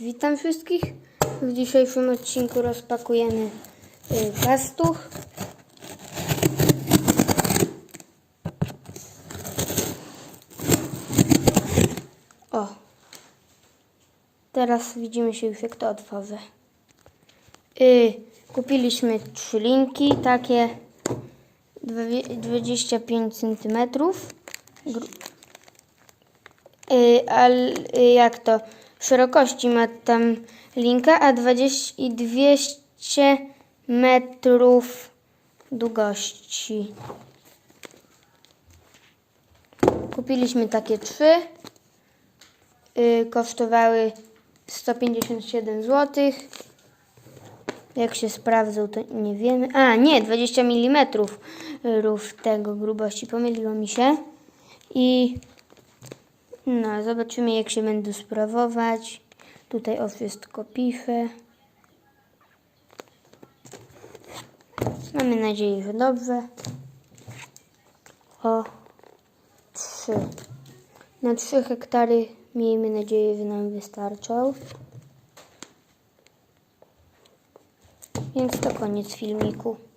Witam wszystkich. W dzisiejszym odcinku rozpakujemy y, pastuch. O. Teraz widzimy się już jak to otworzę. Y, kupiliśmy trzy linki, takie dwie- 25 cm. Ale jak to? Szerokości ma tam linka, a 20 i 200 metrów długości. Kupiliśmy takie trzy. Y, kosztowały 157 zł. Jak się sprawdzą, to nie wiemy. A, nie, 20 mm rów tego grubości. Pomyliło mi się. I no, zobaczymy jak się będą sprawować. Tutaj o wszystko piszę. Mamy nadzieję, że dobrze. O, trzy. Na trzy hektary miejmy nadzieję, że nam wystarczą. Więc to koniec filmiku.